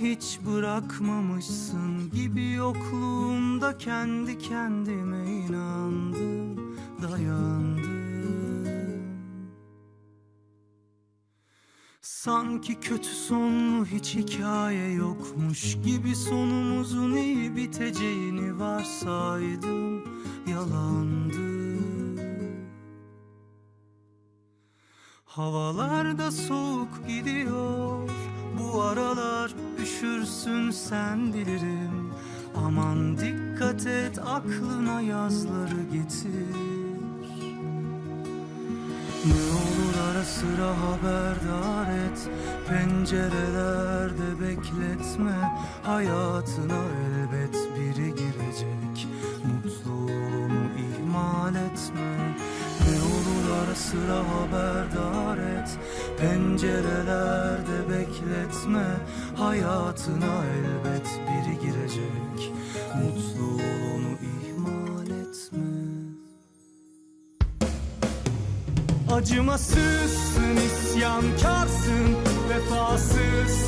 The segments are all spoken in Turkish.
hiç bırakmamışsın gibi yokluğumda kendi kendime inandım, dayandım. Sanki kötü sonlu hiç hikaye yokmuş gibi sonumuzun iyi biteceğini varsaydım, yalandı. Havalarda soğuk gidiyor. Bu aralar üşürsün sen bilirim. Aman dikkat et aklına yazları getir. Ne olur ara sıra haberdar et. Pencerelerde bekletme. Hayatına elbet biri girecek sıra haberdar et Pencerelerde bekletme. Hayatına elbet biri girecek Mutluluğunu ihmal etme. Acımasızsın, isyankarsın, vefasızsın,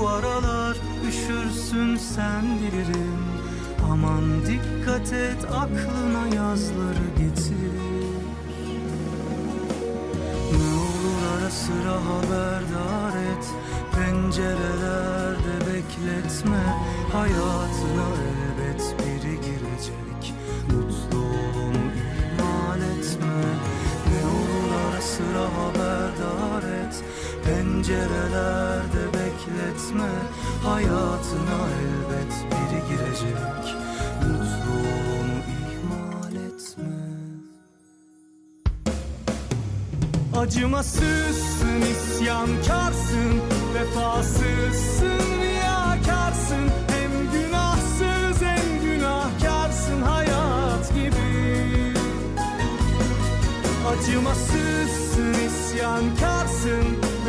Bu aralar üşürsün sen bilirim Aman dikkat et aklına yazları getir. Ne olur ara sıra haberdar et Pencerelerde bekletme Hayatına Pencerelerde bekletme. Hayatına elbet biri girecek. Mutluluğunu ihmal etme. Acımasızsın, isyankarsın, vefasızsın, riyakarsın. Hem günahsız hem günahkarsın hayat gibi. Acımasızsın, isyankarsın,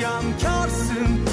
vefasızsın,